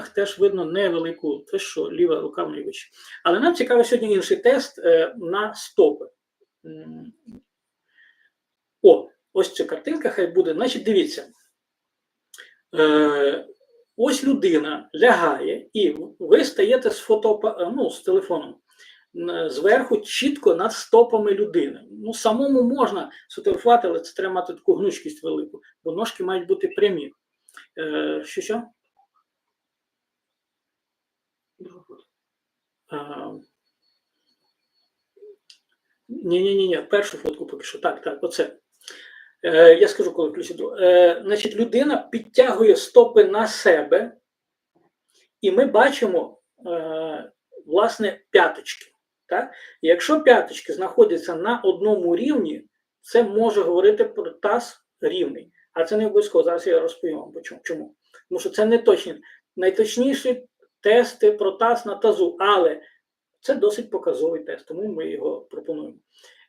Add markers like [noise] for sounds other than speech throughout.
теж видно невелику, те, що ліва рука в вище. Але нам цікавий сьогодні інший тест е, на стопи. О, ось ця картинка, хай буде. Значить, дивіться. Е, ось людина лягає, і ви стаєте з фото, ну, з телефоном зверху чітко над стопами людини. Ну, самому можна сфотографувати, але це треба мати таку гнучкість велику, бо ножки мають бути прямі. Е, що що? Ні, ні, ні, першу фотку поки що. Так, так, оце. Е, я скажу, коли включу. Е, значить, людина підтягує стопи на себе, і ми бачимо, е, власне, п'яточки. Так? І якщо п'яточки знаходяться на одному рівні, це може говорити про таз рівний. А це не обов'язково. Зараз я розповім вам чому. Тому що це не точні. Найточніші тести про таз на тазу, але це досить показовий тест, тому ми його пропонуємо.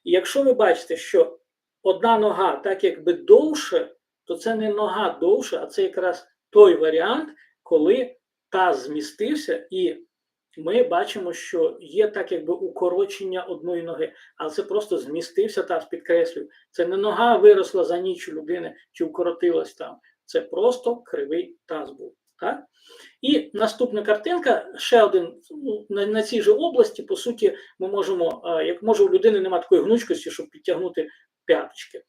І якщо ви бачите, що одна нога так якби довше, то це не нога довше, а це якраз той варіант, коли таз змістився, і ми бачимо, що є так якби укорочення одної ноги, але це просто змістився таз, підкреслюю. Це не нога виросла за ніч людини чи укоротилась там. Це просто кривий таз був. Так? І наступна картинка, ще один ну, на, на цій же області, по суті, ми можемо, як може у людини немає такої гнучкості, щоб підтягнути п'яточки.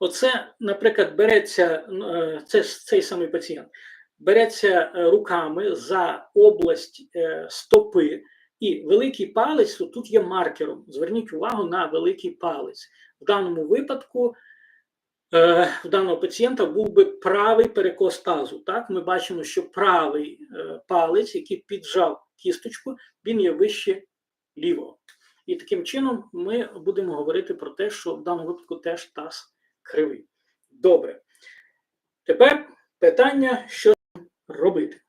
Оце, наприклад, береться е, це, цей самий пацієнт, береться е, руками за область е, стопи, і великий палець тут є маркером. Зверніть увагу на великий палець. В даному випадку е, в даного пацієнта був би правий перекос тазу. Так, ми бачимо, що правий е, палець, який піджав кісточку, він є вище лівого. І таким чином ми будемо говорити про те, що в даному випадку теж таз кривий. Добре. Тепер питання, що робити.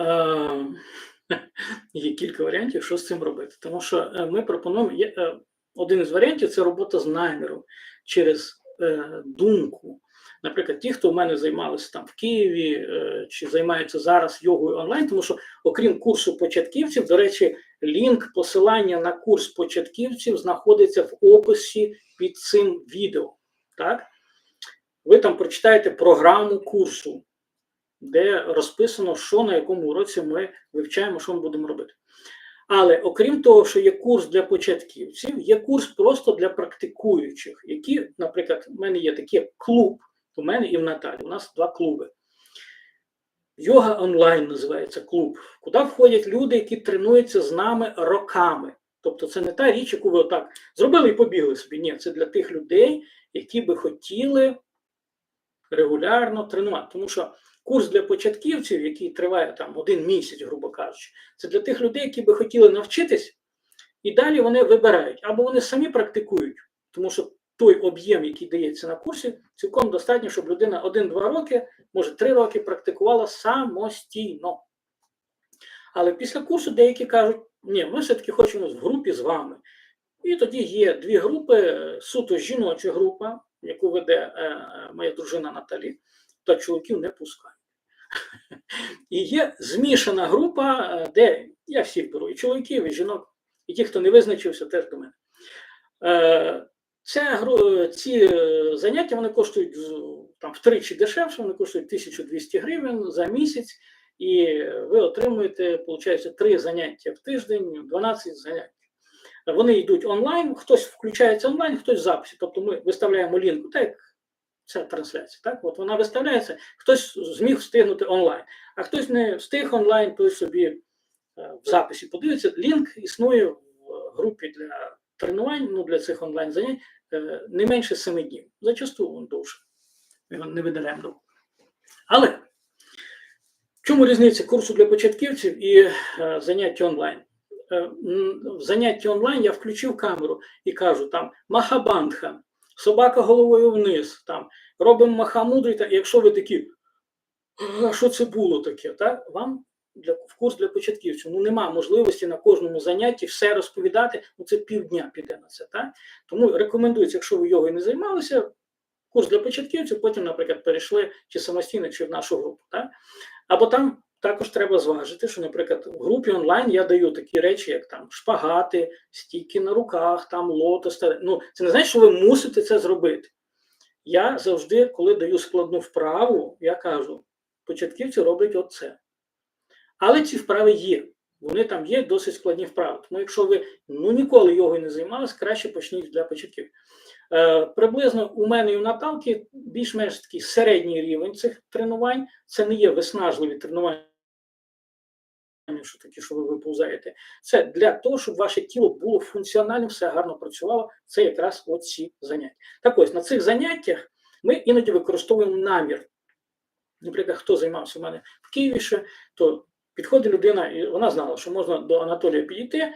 Е, [laughs] Є кілька варіантів, що з цим робити. Тому що е, ми пропонуємо е, один із варіантів це робота з наміром через е, думку. Наприклад, ті, хто в мене займалися там в Києві е, чи займаються зараз йогою онлайн, тому що, окрім курсу початківців, до речі, лінк посилання на курс початківців знаходиться в описі під цим відео. Так? Ви там прочитаєте програму курсу, де розписано, що на якому уроці ми вивчаємо, що ми будемо робити. Але окрім того, що є курс для початківців, є курс просто для практикуючих, які, наприклад, в мене є такий клуб, у мене і в Наталі. У нас два клуби. Йога онлайн називається клуб, куди входять люди, які тренуються з нами роками. Тобто це не та річ, яку ви отак зробили і побігли собі. Ні, це для тих людей, які би хотіли регулярно тренувати. Тому що курс для початківців, який триває там один місяць, грубо кажучи, це для тих людей, які би хотіли навчитись, і далі вони вибирають або вони самі практикують, тому що той об'єм, який дається на курсі, цілком достатньо, щоб людина 1-2 роки, може 3 роки практикувала самостійно. Але після курсу деякі кажуть, ні, ми все-таки хочемо в групі з вами. І тоді є дві групи: суто жіноча група, яку веде е, моя дружина Наталі, та чоловіків не пускають. І є змішана група, е, де я всіх беру, і чоловіків, і жінок, і ті, хто не визначився, теж до мене. Е, Це, ці е, заняття вони коштують там, втричі дешевше, вони коштують 1200 гривень за місяць, і ви отримуєте, виходить, 3 заняття в тиждень, 12 занять. Вони йдуть онлайн, хтось включається онлайн, хтось в записі. Тобто ми виставляємо лінку, так ця трансляція. Так? От вона виставляється, хтось зміг встигнути онлайн, а хтось не встиг онлайн, той собі е, в записі подивиться. Лінк існує в групі для тренувань, ну для цих онлайн занять е, не менше 7 днів. Зачасту він довше. Його не видаляємо довго. Але в чому різниця курсу для початківців і е, заняття онлайн? Е, В занятті онлайн я включив камеру і кажу там махабандха, собака головою вниз, там робимо махамудрі, та якщо ви такі, а що це було таке, так? вам для, в курс для початківців ну нема можливості на кожному занятті все розповідати, ну це півдня піде на це. Так? Тому рекомендується, якщо ви йогою не займалися, курс для початківців, потім, наприклад, перейшли чи самостійно, чи в нашу групу. Так? Або там також треба зважити, що, наприклад, в групі онлайн я даю такі речі, як там шпагати, стійки на руках, там лотос. Ну, це не значить, що ви мусите це зробити. Я завжди, коли даю складну вправу, я кажу, початківці роблять оце. Але ці вправи є. Вони там є досить складні вправи. Тому якщо ви ну, ніколи йогою не займалися, краще почніть для початків. Е, приблизно у мене і у Наталки більш-менш такий середній рівень цих тренувань. Це не є виснажливі тренування, що такі, що ви виповзаєте. Це для того, щоб ваше тіло було функціональним, все гарно працювало. Це якраз оці заняття. Так ось на цих заняттях ми іноді використовуємо намір. Наприклад, хто займався у мене в Києві ще, то підходить людина, і вона знала, що можна до Анатолія підійти,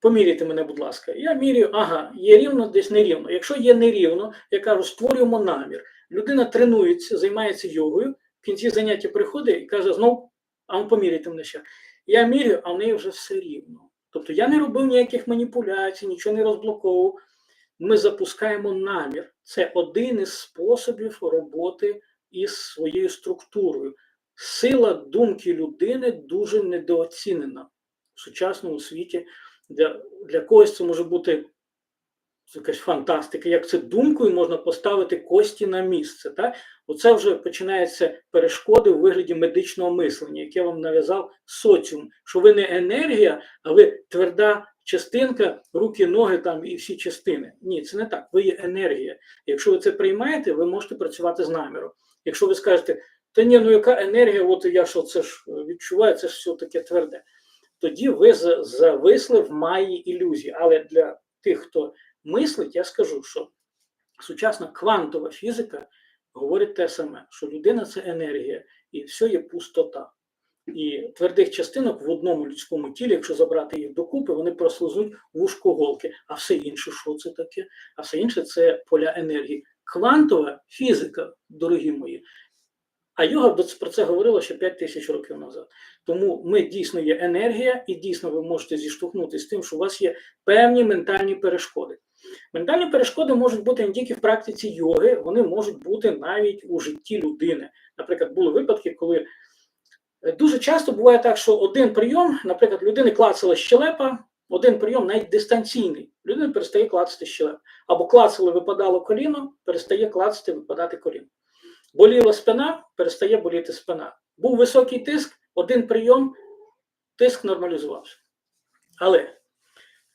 поміряйте мене, будь ласка. Я міряю, ага, є рівно, десь нерівно. Якщо є нерівно, я кажу, створюємо намір. Людина тренується, займається йогою, в кінці заняття приходить і каже, знов, а ну поміряйте мене ще. Я міряю, а в неї вже все рівно. Тобто я не робив ніяких маніпуляцій, нічого не розблоковував. Ми запускаємо намір. Це один із способів роботи із своєю структурою. Сила думки людини дуже недооцінена в сучасному світі. Для, для когось це може бути якась фантастика, як це думкою можна поставити кості на місце. Так? Оце вже починаються перешкоди у вигляді медичного мислення, яке вам нав'язав соціум, що ви не енергія, а ви тверда частинка, руки, ноги там і всі частини. Ні, це не так. Ви є енергія. Якщо ви це приймаєте, ви можете працювати з наміром. Якщо ви скажете, та ні, ну яка енергія, от я що це ж відчуваю, це ж все таке тверде. Тоді ви зависли в маї ілюзії. Але для тих, хто мислить, я скажу, що сучасна квантова фізика говорить те саме, що людина це енергія, і все є пустота. І твердих частинок в одному людському тілі, якщо забрати їх докупи, вони прослизнуть вушкоголки. А все інше, що це таке? А все інше це поля енергії. Квантова фізика, дорогі мої. А йога про це говорила ще 5 тисяч років назад. Тому ми дійсно є енергія, і дійсно ви можете зіштовхнутися з тим, що у вас є певні ментальні перешкоди. Ментальні перешкоди можуть бути не тільки в практиці йоги, вони можуть бути навіть у житті людини. Наприклад, були випадки, коли дуже часто буває так, що один прийом, наприклад, людини клацала щелепа, один прийом навіть дистанційний, людина перестає клацати щелеп. Або клацали, випадало коліно, перестає клацати, випадати коліно. Боліла спина, перестає боліти спина. Був високий тиск, один прийом, тиск нормалізувався. Але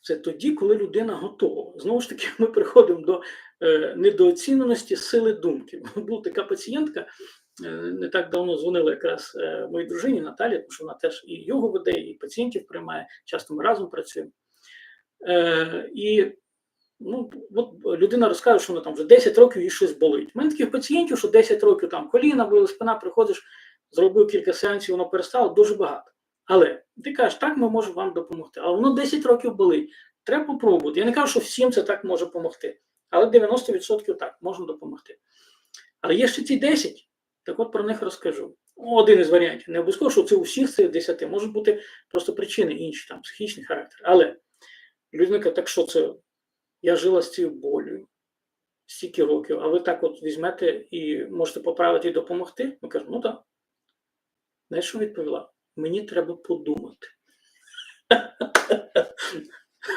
це тоді, коли людина готова. Знову ж таки, ми приходимо до е, недооціненості сили думки. Була така пацієнтка, е, не так давно дзвонила якраз е, моїй дружині Наталі, тому що вона теж і йогу веде, і пацієнтів приймає, часто ми разом працюємо. І ну, от людина розкаже, що вона там вже 10 років їй щось болить. У мене таких пацієнтів, що 10 років там коліна боліла, спина, приходиш, зробив кілька сеансів, воно перестало, дуже багато. Але ти кажеш, так ми можемо вам допомогти. Але воно 10 років болить. Треба попробувати. Я не кажу, що всім це так може допомогти. Але 90% так можна допомогти. Але є ще ці 10, так от про них розкажу. Один із варіантів. Не обов'язково, що це у всіх цих 10. Можуть бути просто причини інші, там, психічний характер. Але людина каже, так що це? Я жила з цією болю стільки років, а ви так от візьмете і можете поправити і допомогти? Ми кажемо, ну так. Знаєш, що відповіла? Мені треба подумати.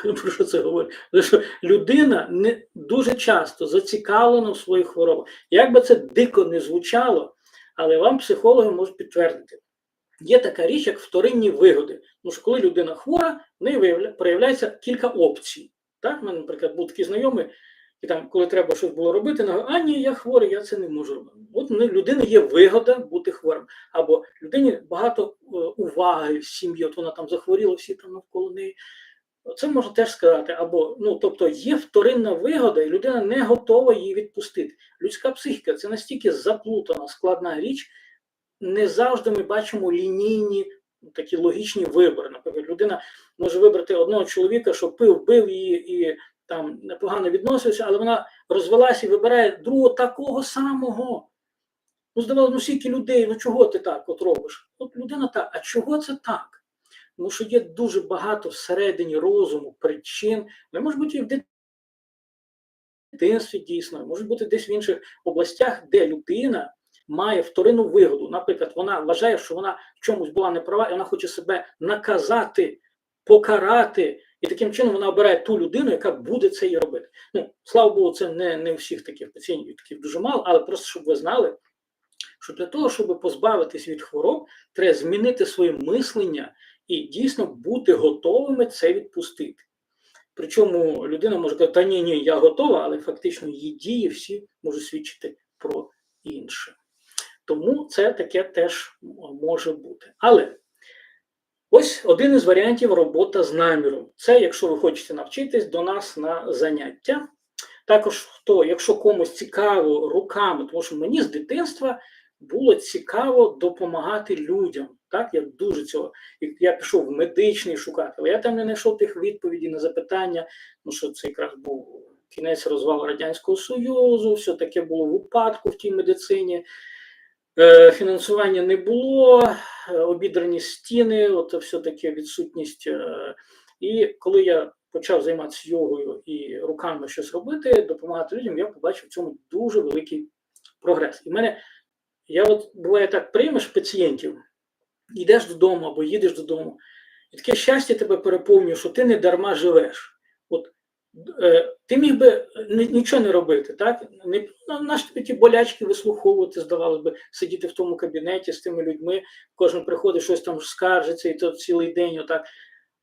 [laughs] Про що це говорить? Що людина не дуже часто зацікавлена в своїх хворобах. Як би це дико не звучало, але вам психологи можуть підтвердити. Є така річ, як вторинні вигоди. Тому що коли людина хвора, в неї проявляється кілька опцій. Так, у мене, наприклад, був такий знайомий, і там, коли треба щось було робити, вона а ні, я хворий, я це не можу робити. От людини є вигода бути хворим. Або людині багато е, уваги в сім'ї, от вона там захворіла, всі там навколо неї. Це можна теж сказати. Або, ну, тобто є вторинна вигода, і людина не готова її відпустити. Людська психіка це настільки заплутана, складна річ. Не завжди ми бачимо лінійні такі логічні вибори. Наприклад, людина може вибрати одного чоловіка, що пив, бив її і там непогано відносився, але вона розвелася і вибирає другого такого самого. Ну, здавалося, ну стільки людей, ну чого ти так от робиш? От людина так, а чого це так? Тому що є дуже багато всередині розуму, причин, не може бути і в дитинстві дійсно, можуть бути десь в інших областях, де людина має вторинну вигоду. Наприклад, вона вважає, що вона в чомусь була неправа, і вона хоче себе наказати, покарати, і таким чином вона обирає ту людину, яка буде це і робити. Ну, слава Богу, це не, не всіх таких пацієнтів, таких дуже мало, але просто щоб ви знали, що для того, щоб позбавитись від хвороб, треба змінити своє мислення і дійсно бути готовими це відпустити. Причому людина може казати, та ні, ні, я готова, але фактично її дії всі можуть свідчити про інше. Тому це таке теж може бути. Але ось один із варіантів робота з наміром. Це якщо ви хочете навчитись до нас на заняття. Також хто, якщо комусь цікаво руками, тому що мені з дитинства було цікаво допомагати людям. Так, я дуже цього. Я пішов в медичний шукати, але я там не знайшов тих відповідей на запитання, ну що це якраз був кінець розвалу Радянського Союзу, все таке було в упадку в тій медицині. Е, Фінансування не було, е, обідрані стіни, от все-таки відсутність. е, І коли я почав займатися йогою і руками щось робити, допомагати людям, я побачив в цьому дуже великий прогрес. І в мене я от буває так, приймеш пацієнтів, йдеш додому або їдеш додому, і таке щастя тебе переповнює, що ти не дарма живеш. Е, ти міг би нічого не робити, так? Не, на- наш тобі ті болячки вислуховувати, здавалось би, сидіти в тому кабінеті з тими людьми, кожен приходить, щось там скаржиться, і то цілий день отак.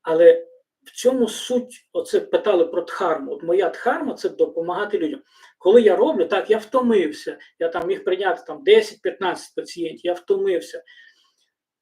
Але в цьому суть, оце питали про дхарму. От моя дхарма це допомагати людям. Коли я роблю, так, я втомився, я там міг прийняти там 10-15 пацієнтів, я втомився.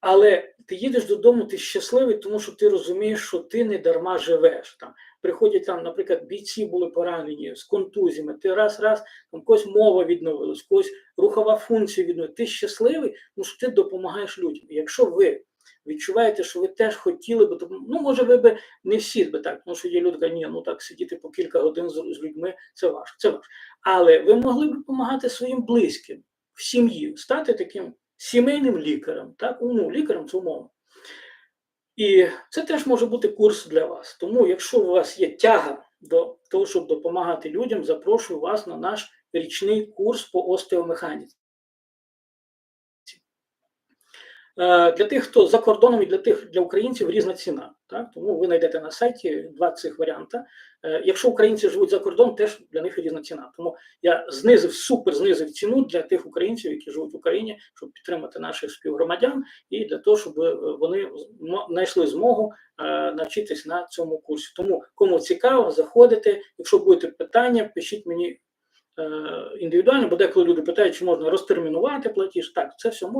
Але ти їдеш додому, ти щасливий, тому що ти розумієш, що ти не дарма живеш. Там приходять там, наприклад, бійці були поранені з контузіями. Ти раз, раз там когось мова відновилась, когось рухова функція відновилась. Ти щасливий, тому що ти допомагаєш людям. Якщо ви відчуваєте, що ви теж хотіли би ну може ви би не всі би так, тому що є люди, ні, ну так сидіти по кілька годин з людьми, це важко, це важко. Але ви могли б допомагати своїм близьким в сім'ї, стати таким сімейним лікарем, так, ну, лікарем це умовно. І це теж може бути курс для вас. Тому, якщо у вас є тяга до того, щоб допомагати людям, запрошую вас на наш річний курс по остеомеханіці. Е, Для тих, хто за кордоном і для тих для українців різна ціна. Так? Тому ви знайдете на сайті два цих варіанти. Е, Якщо українці живуть за кордоном, теж для них різна ціна. Тому я знизив супер знизив ціну для тих українців, які живуть в Україні, щоб підтримати наших співгромадян, і для того, щоб е, вони знайшли змогу е, навчитись на цьому курсі. Тому кому цікаво, заходите. Якщо будете питання, пишіть мені індивідуально, бо деколи люди питають, чи можна розтермінувати платіж. Так, це все можна.